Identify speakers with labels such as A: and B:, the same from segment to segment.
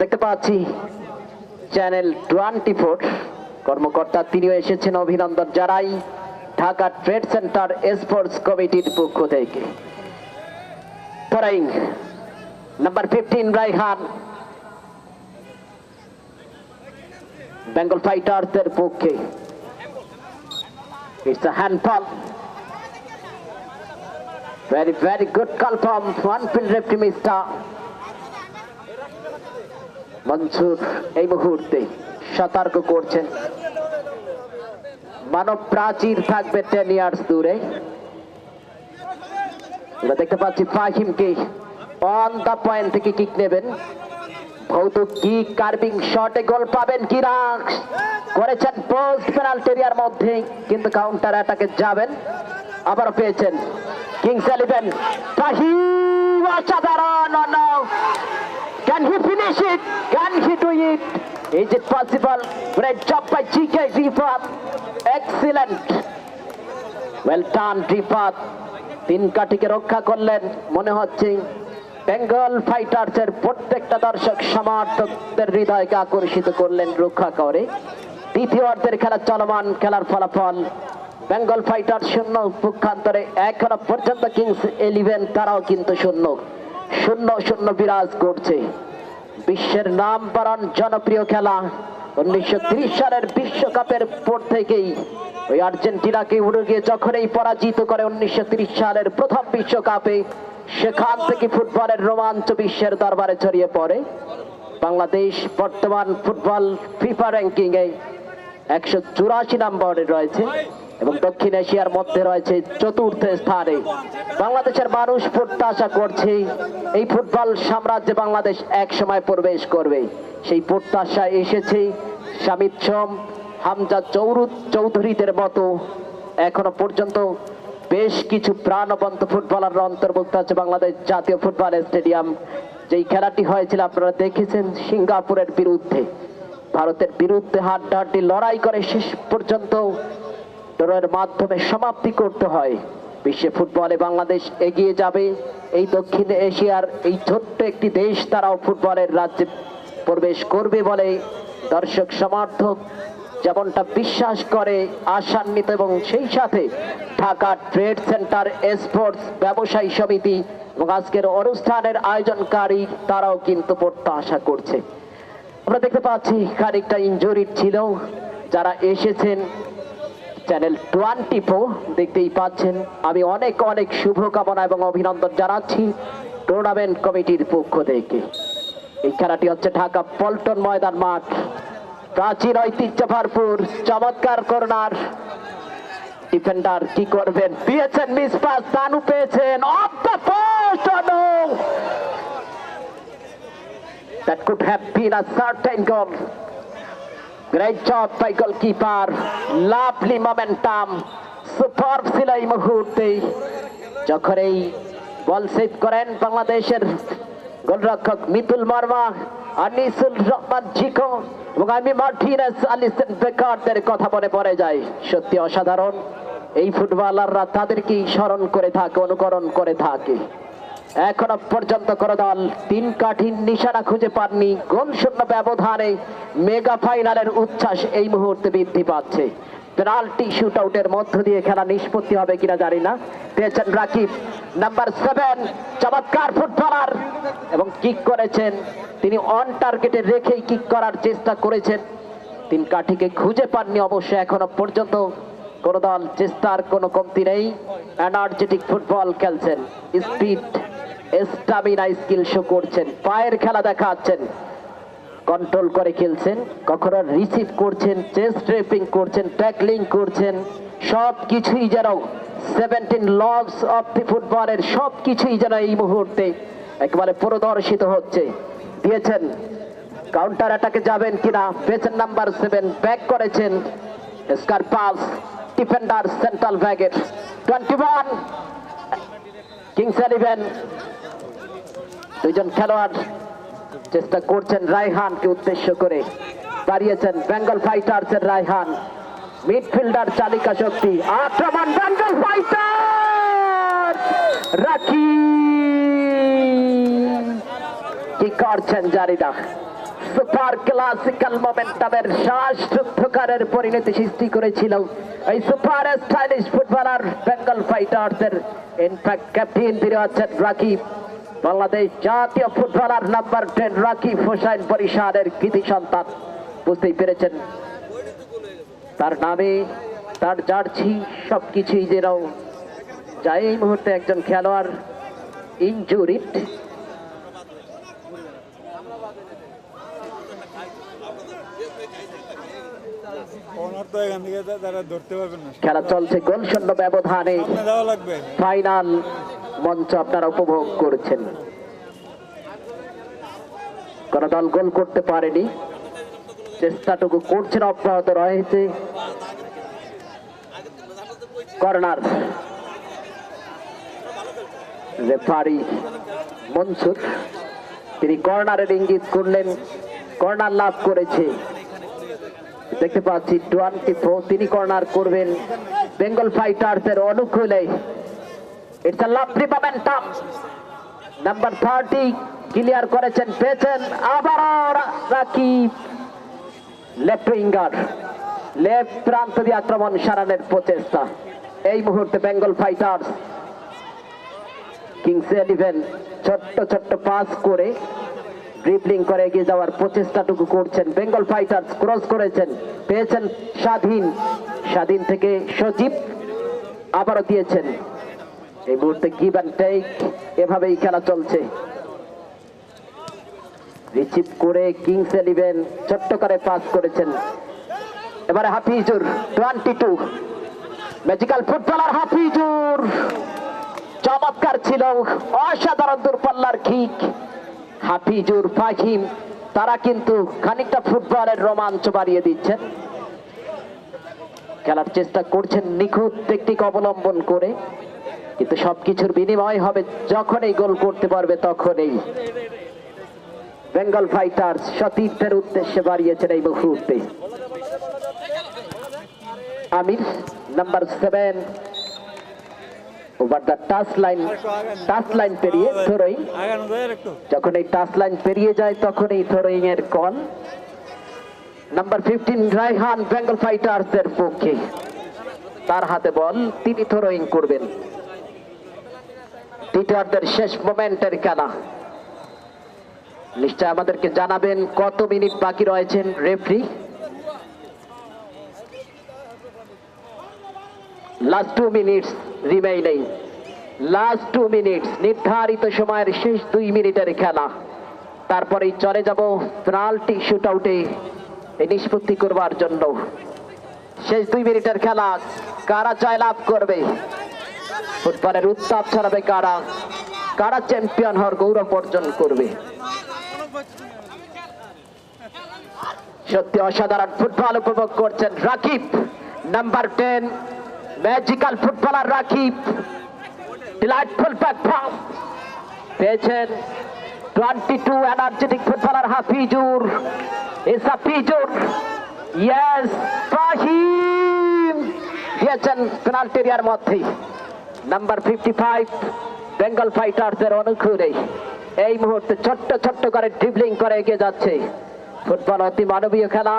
A: দেখতে পাচ্ছি channel twenty four. কর্মকর্তা তিনিও এসেছেন অভিনন্দন জানাই ঢাকা ট্রেড সেন্টার স্পোর্টস কমিটির পক্ষ থেকে। তরাইং নাম্বার ফিফটিন রাইহান বেঙ্গল ফাইটার্সের পক্ষে। It's a handball very very good call from one field referee mister Mansur, এই মুহূর্তে সতর্ক করছেন মানব প্রাচীর থাকবে টেন ইয়ার্স দূরে। দেখতে পাচ্ছি ফাহিমকে অন দা পয়েন্ট থেকে কিক নেবেন। ভৌত কি কার্ভিং শটে গোল পাবেন কি না করেছেন পোস্ট পেনাল্টি মধ্যে, কিন্তু কাউন্টার অ্যাটাকে যাবেন। আবার পেয়েছেন Kings Eleven Fahim! Can he finish it? Can he do it? Is it possible? Great job by GK Rifat. Excellent. Well done, Rifat. তিন কাঠিকে রক্ষা করলেন মনে হচ্ছে বেঙ্গল ফাইটার্সের প্রত্যেকটা দর্শক সমর্থকদের হৃদয়কে আকর্ষিত করলেন রক্ষা করে দ্বিতীয় অর্ধের খেলা চলমান খেলার ফলাফল বেঙ্গল ফাইটার শূন্য পক্ষান্তরে এখনও পর্যন্ত কিংস ইলেভেন তারাও কিন্তু শূন্য শূন্য শূন্য বিরাজ করছে বিশ্বের নাম বরণ জনপ্রিয় খেলা উনিশশো ত্রিশ সালের বিশ্বকাপের পর থেকেই ওই আর্জেন্টিনাকে উড়ে যখনই পরাজিত করে উনিশশো ত্রিশ সালের প্রথম বিশ্বকাপে, সেখান থেকে ফুটবলের রোমাঞ্চ বিশ্বের দরবারে ছড়িয়ে পড়ে। বাংলাদেশ বর্তমান ফুটবল ফিফা র্যাঙ্কিং এ একশো চুরাশি নম্বরে রয়েছে। এবং দক্ষিণ এশিয়ার মধ্যে রয়েছে চতুর্থ স্থানে। বাংলাদেশের মানুষ প্রত্যাশা করছে এই ফুটবল সাম্রাজ্যে বাংলাদেশ এক সময় প্রবেশ করবে। সেই প্রত্যাশা এসেছে সামিত সোম, হামজা চৌরু চৌধুরীদের মতো। এখনও পর্যন্ত বেশ কিছু প্রাণবন্ত ফুটবলার অন্তর্ভুক্ত আছে বাংলাদেশ জাতীয় ফুটবল স্টেডিয়াম। যেই খেলাটি হয়েছিল আপনারা দেখেছেন সিঙ্গাপুরের বিরুদ্ধে। ভারতের বিরুদ্ধে হাড্ডাহাড্ডি লড়াই করে শেষ পর্যন্ত ড্রয়ের মাধ্যমে সমাপ্তি করতে হয়। বিশ্বে ফুটবলে বাংলাদেশ এগিয়ে যাবে। এই দক্ষিণ এশিয়ার এই ছোট্ট একটি দেশ তারাও ফুটবলের রাজ্যে প্রবেশ করবে বলে দর্শক সমর্থক যেমনটা বিশ্বাস করে আশান্বিত এবং সেই সাথে ঢাকা ট্রেড সেন্টার স্পোর্টস ব্যবসায়ী সমিতি এবং আজকের অনুষ্ঠানের আয়োজনকারী তারাও কিন্তু প্রত্যাশা করছে। আমরা দেখতে পাচ্ছি খানিকটা ইনজুরি ছিল। যারা এসেছেন চ্যানেল টোয়েন্টি দেখতেই পাচ্ছেন। আমি অনেক অনেক শুভকামনা এবং অভিনন্দন জানাচ্ছি টুর্নামেন্ট কমিটির পক্ষ থেকে। এই খেলাটি হচ্ছে ঢাকা পল্টন ময়দান মাঠ। প্রাচীন ঐতিহ্য ভরপুর, চমৎকার কর্নার ডিফেন্ডার কি করবেন? পেয়েছেন মিস পাস তানু পেয়েছেন। Off the a certain goal. Great job by goalkeeper. Lovely momentum. Superb ছিল এই মুহূর্তে যখন এই বল সেভ করেন বাংলাদেশের গোলরক্ষক মিতুল মার্মা আনিসুল রহমান জিকো এবং আমি মার্টিনেস আলিসেন বেকারদের কথা মনে পড়ে যায় সত্যি অসাধারণ এই ফুটবলাররা তাদেরকেই স্মরণ করে থাকে, অনুকরণ করে থাকে এখনও পর্যন্ত কোনো দল তিন কাঠির নিশানা খুঁজে পাননি। গোল শূন্য ব্যবধানে মেগা ফাইনালের উচ্ছ্বাস এই মুহূর্তে বৃদ্ধি পাচ্ছে। পেনাল্টি শুট আউটের মধ্য দিয়ে খেলা নিষ্পত্তি হবে কিনা জানি না। পেয়েছেন রাকিব, নাম্বার সেভেন, চমৎকার ফুটবলার। এবং কিক করেছেন, তিনি অন টার্গেটে রেখেই কিক করার চেষ্টা করেছেন। তিন কাঠিকে খুঁজে পাননি অবশ্য এখনও পর্যন্ত। কোন দল চেষ্টার কোনো কমতি নেই। এনার্জেটিক ফুটবল খেলছেন স্পিড। স্টামিনা স্কিল শো করছেন, পায়ের খেলা দেখাচ্ছেন। কন্ট্রোল করে খেলছেন, কখনো রিসিভ করছেন, চেস্ট রেপিং করছেন, ট্যাকলিং করছেন সব কিছুই যেন সেভেন্টিন লভস অফ দি ফুটবলের সব কিছুই যেন এই মুহূর্তে একেবারে প্রদর্শিত হচ্ছে। দিয়েছেন কাউন্টার অ্যাটাকে যাবেন কিনা পেছন নাম্বার সেভেন ব্যাক করেছেন স্কার পাস ডিফেন্ডার সেন্ট্রাল ব্যাগের টোয়েন্টি ওয়ান কিংস ইলেভেন দুইজন খেলোয়াড় চেষ্টা করছেন রায়হানকে উদ্দেশ্য করে। দাঁড়িয়েছেন বেঙ্গল ফাইটার্স এর রায়হান। মিডফিল্ডার চালিকা শক্তি, আক্রমণ বেঙ্গল ফাইটার রাখি কি করছেন জারিদা? সুপার ক্লাসিক্যাল মোমেন্টামের শ্বাসরুদ্ধকারের পরিণতি সৃষ্টি করেছিল এই সুপার স্টাইলিশ ফুটবলার বেঙ্গল ফাইটার্সের। ইনফ্যাক্ট ক্যাপ্টেন তিনি আছেন রাকিব। বাংলাদেশ জাতীয় footballer number ten Rakib Hossain পরিষদের কৃতি সন্তান। বুঝতেই পেরেছেন? তার নামে তার জার্সি সবকিছুই যেন যা এই মুহূর্তে একজন খেলোয়াড়
B: না।
A: খেলা চলছে গোল শূন্য ব্যবধানে ফাইনাল মঞ্চ আপনারা উপভোগ করছেন। কোন দল গোল করতে পারেনি। চেষ্টাটুকু করছেন, অব্যাহত রয়েছে। কর্নার। রেফারি মনসুর। তিনি কর্নারের ইঙ্গিত করলেন। কর্নার লাভ করেছে। দেখতে পাচ্ছি টোয়েন্টি ফোর তিনি কর্নার করবেন। বেঙ্গল ফাইটার্সের অনুকূলে it's a lovely momentum number thirty clear করেছেন, পেয়েছেন আবারও রাকিব। লেফট উইঙ্গার লেফট প্রান্ত দিয়ে আক্রমণ সারানোর প্রচেষ্টা। এই মুহূর্তে বেঙ্গল ফাইটার্স কিংস ইলেভেন ছোট্ট ছোট্ট পাস করে ড্রিবলিং করে এগিয়ে যাওয়ার প্রচেষ্টাটুকু করছেন বেঙ্গল ফাইটার্স ক্রস করেছেন, পেয়েছেন স্বাধীন। স্বাধীন থেকে সজীব আবারও দিয়েছেন। এই মুহূর্তে গিভ অ্যান্ড টেক এভাবেই খেলা চলছে। রিসিভ করে কিংস ইলেভেন ছোট্ট করে পাস করেছেন। এবারে Hafizur twenty two magical footballer Hafizur. চমৎকার ছিল, অসাধারণ দূরপাল্লার কিক হাফিজুর, ফাহিম, তারা কিন্তু খানিকটা ফুটবলের রোমাঞ্চ বাড়িয়ে দিচ্ছেন। খেলার চেষ্টা করছেন নিখুঁত টেকনিক অবলম্বন করে। কিন্তু সবকিছুর বিনিময় হবে যখনই গোল করতে পারবে তখনই। বেঙ্গল ফাইটার্স সতীর্থের উদ্দেশ্যে বাড়িয়েছেন এই মুহূর্তে। Amir, number seven. Over the touch line touch line পেরিয়ে যখন এই টাচ লাইন পেরিয়ে যায় তখন এই এর call number fifteen Raihan Bengal ফাইটার্সের পক্ষে। তার হাতে বল তিনি থ্রোয়িং করবেন। দ্বিতীয়ার্ধের শেষ মোমেন্টের খেলা। নিশ্চয় আমাদেরকে জানাবেন কত মিনিট বাকি রয়েছেন referee? Last two minutes remaining last two minutes নির্ধারিত সময়ের শেষ দুই মিনিটের খেলা। তারপরেই চলে যাব পেনাল্টি শুট আউটে নিষ্পত্তি করবার জন্য। শেষ দুই মিনিটের খেলা কারা জয় লাভ করবে? ফুটবলের উত্তাপ ছড়াবে কারা? কারা চ্যাম্পিয়ন হওয়ার গৌরব অর্জন করবে? সত্যি অসাধারণ ফুটবল উপভোগ করছেন Rakib number ten magical footballer Rakib. Delightful platform পেয়েছেন twenty two energetic footballer Hafizur. Is Hafizur yes Fahim. দিয়েছেন পেনাল্টি এরিয়ার মধ্যেই। নাম্বার ফিফটি ফাইভ বেঙ্গল ফাইটার্সের অনুকূলে। এই মুহূর্তে ছোট্ট ছোট্ট করে ড্রিবলিং করে এগিয়ে যাচ্ছে। ফুটবল অতি মানবীয় খেলা।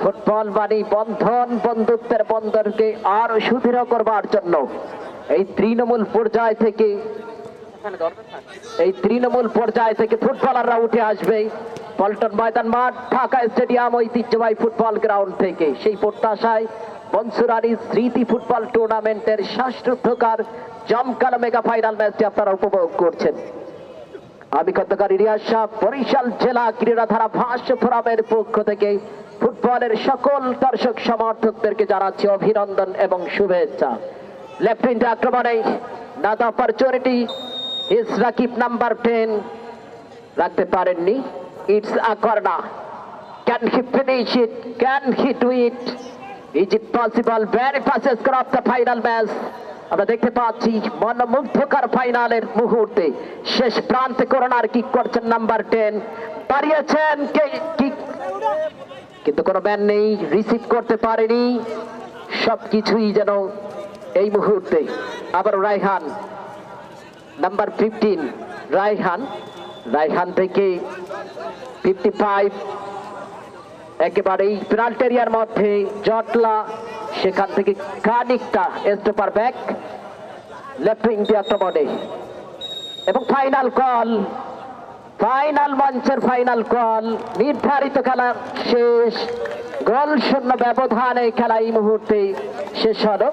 A: ফুটবল মানে বন্ধন, বন্ধুত্বের বন্ধনকে আরও সুদৃঢ় করবার জন্য। এই তৃণমূল পর্যায় থেকে, এই তৃণমূল পর্যায় থেকে ফুটবলাররা উঠে আসবে। পল্টন ময়দান মাঠ, ঢাকা স্টেডিয়াম ঐতিহ্যবাহী ফুটবল গ্রাউন্ড থেকে। সেই প্রত্যাশায় বনসুরারি স্মৃতি ফুটবল টুর্নামেন্টের শ্বাসরুদ্ধকার জমকালো মেগা ফাইনাল ম্যাচটি আপনারা উপভোগ করছেন। আমি কতকার ইরিয়াস শাহ, বরিশাল জেলা ক্রীড়াধারা ভাষ্য ফোরামের পক্ষ থেকে ফুটবলের সকল দর্শক সমর্থকদেরকে জানাচ্ছি অভিনন্দন এবং শুভেচ্ছা। লেফট আক্রমণে নাদ opportunity is Rakib number ten. রাখতে পারেননি, it's a corner can he finish it can he do it possible very fast score of the final match আমরা দেখতে পাচ্ছি মনোমুগ্ধকর ফাইনালের মুহূর্তে শেষ প্রান্তে করোনার কিক করছেন নাম্বার টেন দাঁড়িয়েছেন কিক কিন্তু কোনো ম্যান নেই রিসিভ করতে পারেনি। সবকিছুই যেন এই মুহূর্তে। আবার রায়হান নাম্বার ফিফটিন রায়হান রায়হান থেকে ফিফটি ফাইভ একেবারেই পেনাল্টেরিয়ার মধ্যে জটলা, সেখান থেকে খানিকটা স্টেপার ব্যাক লেফট উইং দিয়ে আক্রমণে এবং ফাইনাল কল ফাইনাল মঞ্চের ফাইনাল কল নির্ধারিত খেলা শেষ গোল শূন্য ব্যবধানে খেলা এই মুহূর্তে শেষ হলো।